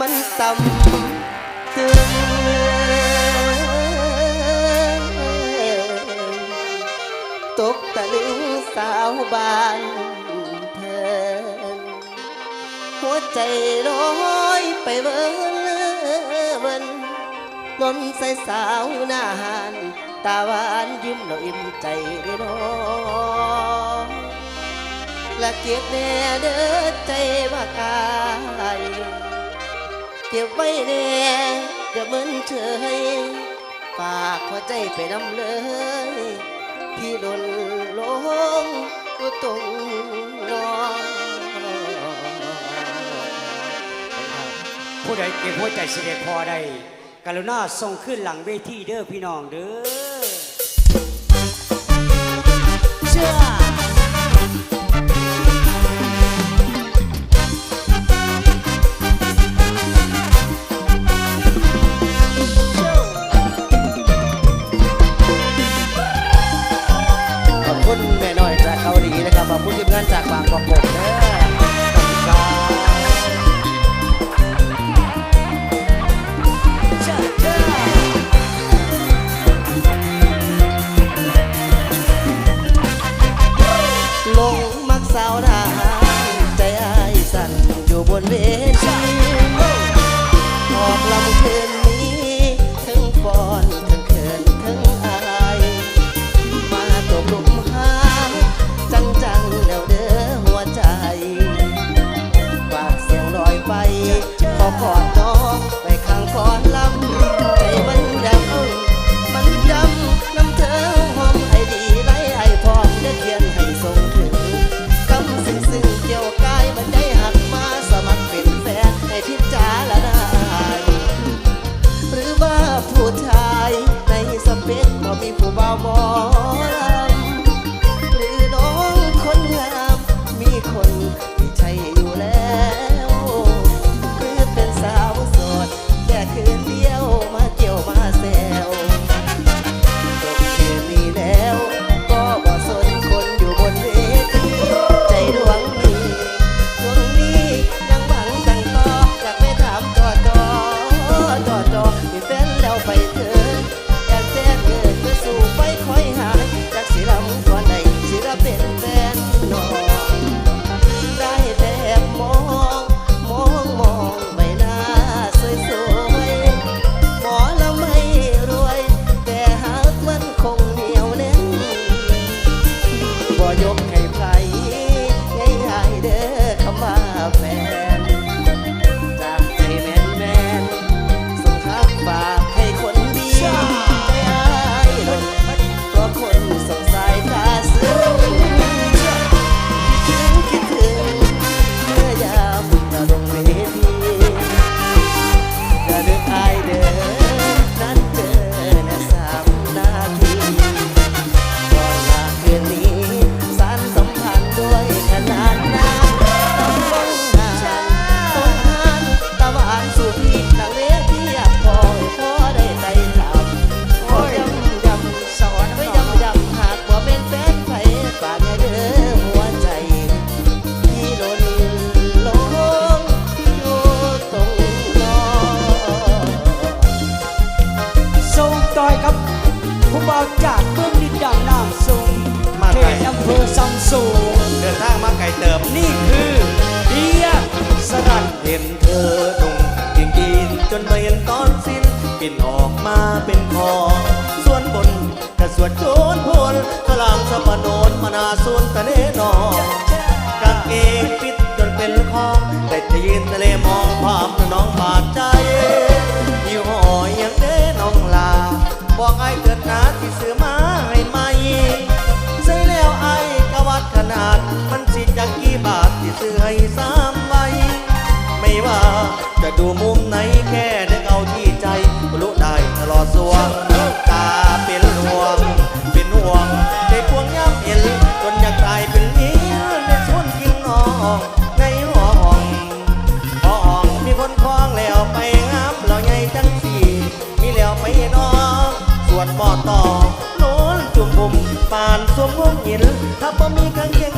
มันซ้ำเติมตกตะลึงสาวบาน ใจลอยไปเวินเวินนนใสสาวหน้าหันตาหวานยิ้มเราอิ่มใจได้นอและเก็บแน่เด้อใจว่ากายเก็บไว้แน่เดี๋ยวมันเฉยฝากหัวใจไปนำเลย ที่หล่นลงอยู่ตรง ผู้ใดเก็บหัวใจเสด็จพอได้กรุณาส่งขึ้นหลังเวทีเด้อพี่น้องเด้อเชื่อบคุณแม่น้อยจากเกาหลีนะครับขอบคุณทีมงานจากบางกอก ดโจนพลกลางสมโนนมนาสุนตะเนนองกางเกงปิดจนเป็นคอแต่จะยืนทะเลมองความน้องบาดใจอยู่หอยยังเด้น้องลา บอกไอ้เกิดนาที่ซื้อมาให้ไหมใส่แล้วไอ้กวัดขนาด มันสิจักกี่บาทที่ซื้อให้สามใบไม่ว่าจะดูมุมไหนแค่ได้เอาที่ใจรู้ได้ตลอดสวง เป็นห่วง เป็นห่วงใด้ควงย่ำเอ็นจนอยากตายเป็นลิงในส่วนกิ่งนองในห้องห้องมีคนคล้องแล้วไปงามเราใหญ่จังสีมีแล้วไปนอสวดบ่อต่อโน้นจุ่มบุ่มปานสวมวงหินถ้าบ่มีกางเกง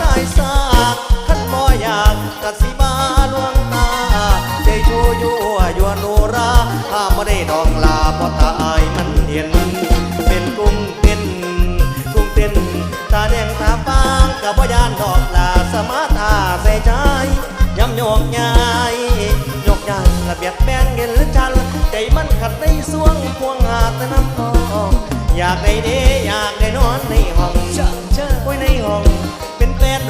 ตาานบ่อยากกะสิมาลวงตาใจชั่วยวนนราถ้าไม่ได้ดองลาเพราะตาอายมันเห็น เป็นกุ้งต้นกุ้งต้นตาแดงตาฟางกะบ่ยานดอกลาสมาตาใส่ใจย้ำโยกยายยกยายระเบียดแบนเงินหรือจันใจมันขัดในสวงพวงหาดน้ำทองอยากได้เดอยากได้นอนในห้องโอ้ยในห้อง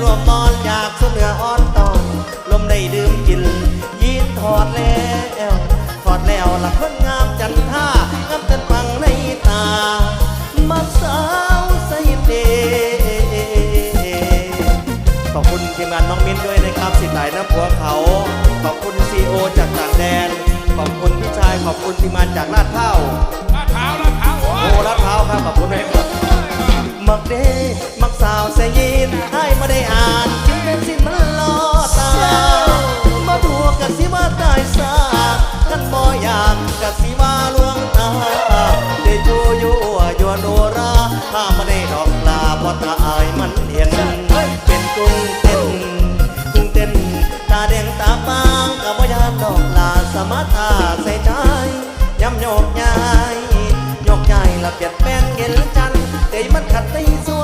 รวมมอนอยากสุเหนืออ่อนตอน ลมได้ดื่มกิน ยีนถอดแล้วถอดแล้วละคนงามจันท่างามจันฟังในตา มักสาวใส่เดขอบคุณทีมงานน้องมิ้นด้วยนะครับ สิตายน้ำผัวเขา ขอบคุณซีโอจากต่างแดน ขอบคุณพี่ชาย ขอบคุณทีมงานจากลาดเท้าลาดเท้าลาดเท้าโอ้ลาดเท้าครับขอบคุณแม่ มักเดมักสาวเส่ยินให้มาได้อ่านจิดเป็นสิมันลอตา มาดูกันสิว่าได้สากันบ่อยากกันสิว่าลวงตาได้โยโยยวนโนราถ้ามาได้ดอกลาพอตาอายมันเห็นเป็นกุ้ง มันขัดใจสู้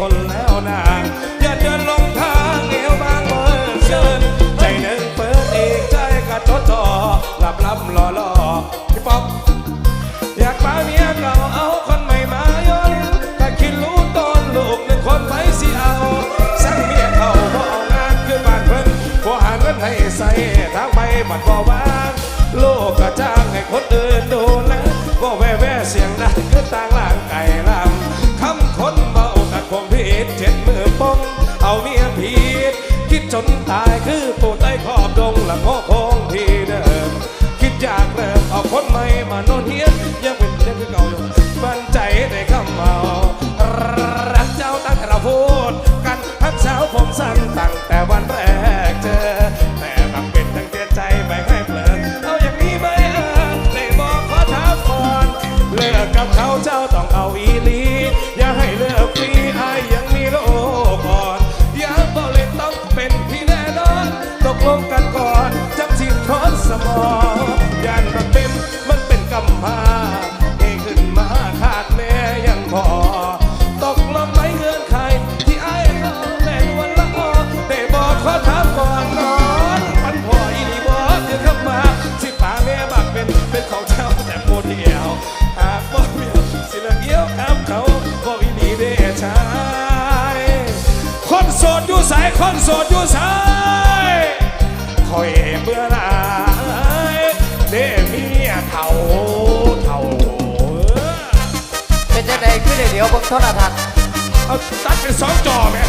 คนแล้วนาอย่าเดินลงทางเอวบางเบิร์เชิญใจหนึ่งเปิดอีกใจกระจดจ่อหลับลับหล่อหล่อพี่ป๊อปอยากมาเมียเก่าเอาคนใหม่มายนแต่คิดรู้ตอนลูกหนึ่งคนไปสิเอาสั่งเมียเขาพอเอางานขึ้นบ้านเพิ่นพอหาเงินให้ใส่ทางไปบัดบ่ว่างลูกก็จ้างให้คน เขาเจ้าต้องเอาอีหลีายคนโสดอยู่สายคนโสดอยู่สายคอยเบื่อหลายเด้เมียเท่าเท่าเป็นจังไดคือได้เดี๋ยวเบิ่งโทรทัศน์เอาตัดเป็นสองจอแม่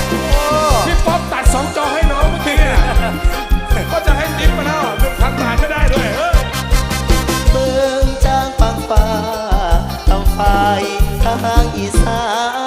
พี่ป๊อปตัดสองจอให้น้องเมื่อกี้เนี่ยก็จะให้ติ๊บมาแล้วทำงานไม่ได้ด้วยเออเมืองจางปังป่าทางฝ่ายทางอีสาน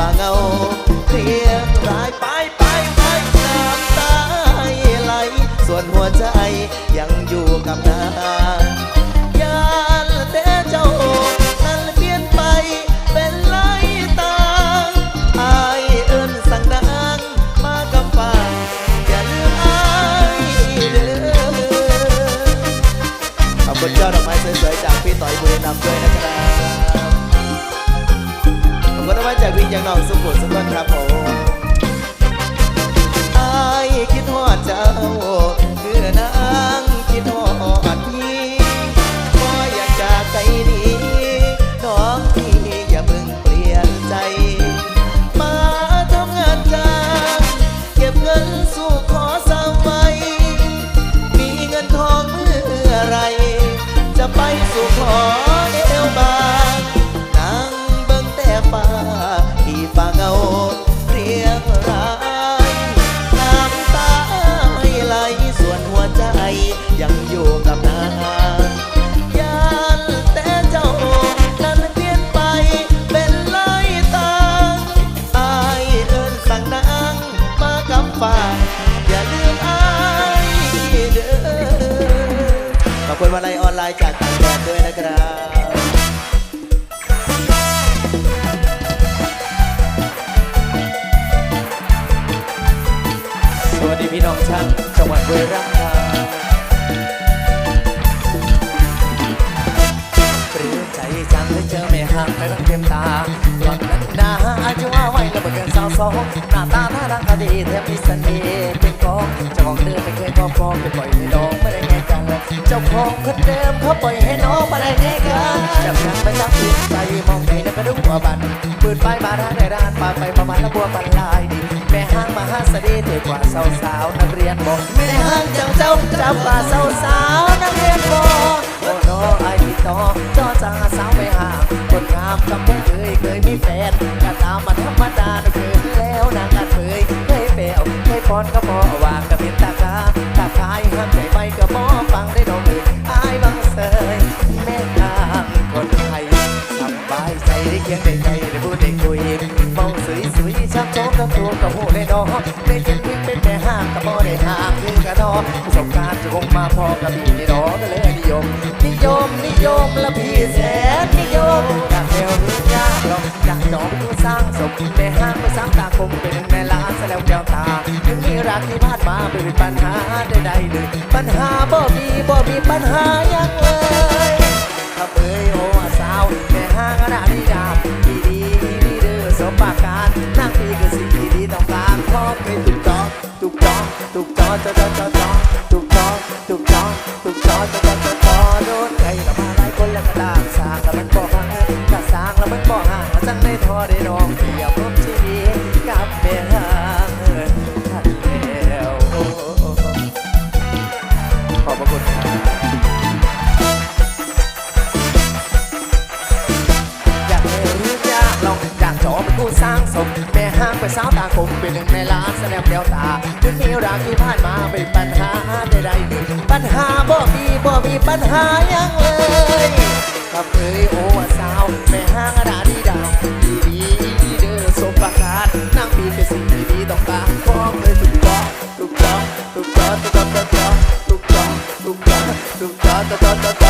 ที่ ยังอยู่กับนายานแต่เจ้านั้นเปลี่ยนไปเป็นลายตาอายเอินสั่งนางมากับฟ้าอย่าลืมอายเด้อขอบคุณวันไลน์ออนไลน์จากต่างแดนด้วยนะครับสวัสดีพี่น้องช่างจังหวัดบุรีรัมย์ สองหน้าตาท่าทางก็ดีแถมมีเสน่ห์เป็นกองเจ้าของเดิมไม่เคยครอบครองไปปล่อยให้น้องไม่ได้แง่กันเจ้าของคนเดิมเขาปล่อยให้น้องมาได้แง่กันจับยังไปจับผิดใจมองไหนแล้วก็ดูหัวบันปืนไฟมาทางในร้านปาไปประมาณละบัวบันลายดีแม่ห้างมาห้าสดีเถิดกว่าสาวสาวนักเรียนบอกแม่ห้างเจ้าเจ้าจับกว่าสาวสาวนักเรียนบอกโอ้โนไอพี่ต่อจอจ้าสาวไปห่างคนงามกับบ่เคยเคยมีแฟน มาพอกับพี่นี่ดอกก็เลยนิยม นิยมนิยมและพี่แสนนิยมอยากเร็วรือยากลองอยากจองสร้างสมในห้างไปสร้างตาคมเป็นแม่ลาซะแล้วแก้วตาถึงมีรักที่พลาดมาเป็นปัญหาใดๆเลยปัญหาบ่มีบ่มีปัญหายังเลยถ้าเอ้ยโอ้สาวแม่ห้างอนาดีดามดีดีดีเด้อสมปากการนั่งพี่คือสิ่งที่ดีต้องการขอเป็นตุกจองตุกจองตุกจองจอจอจอ จองตุกจองตุกจองตุกจองจอจอจอจอโดนใครกับมาหลายคนแล้วก็ด่างสร้างแล้วมันบ่ห่างถ้าสร้างแล้วมันบ่ห่างจังได้ทอได้ดองเดียวพบชีวิตกับแม่ห้างท่านแล้วขอบพระคุณครับอยากเห็นอยากลองอยากจอเป็นผู้สร้างสมแม่ห้างเป็นสาวตาคมเป็นหนึ่งในล้านแสดงแววตาถึงมีรักที่ผ่านมาเป็นปัญ มีปัญหายังเลยครับเอ้ยโอ้ว่าสาวแม่ห้างอดาดีดาวดีดีเด้อสมประการนั่งปีเป็นสิ่งดีๆต้องการฟ้องเลยทุกจอทุกจอทุกจอทุกจอทุกจอทุกจอทุกจอทุกจอทุกจอทุกจอเด้อ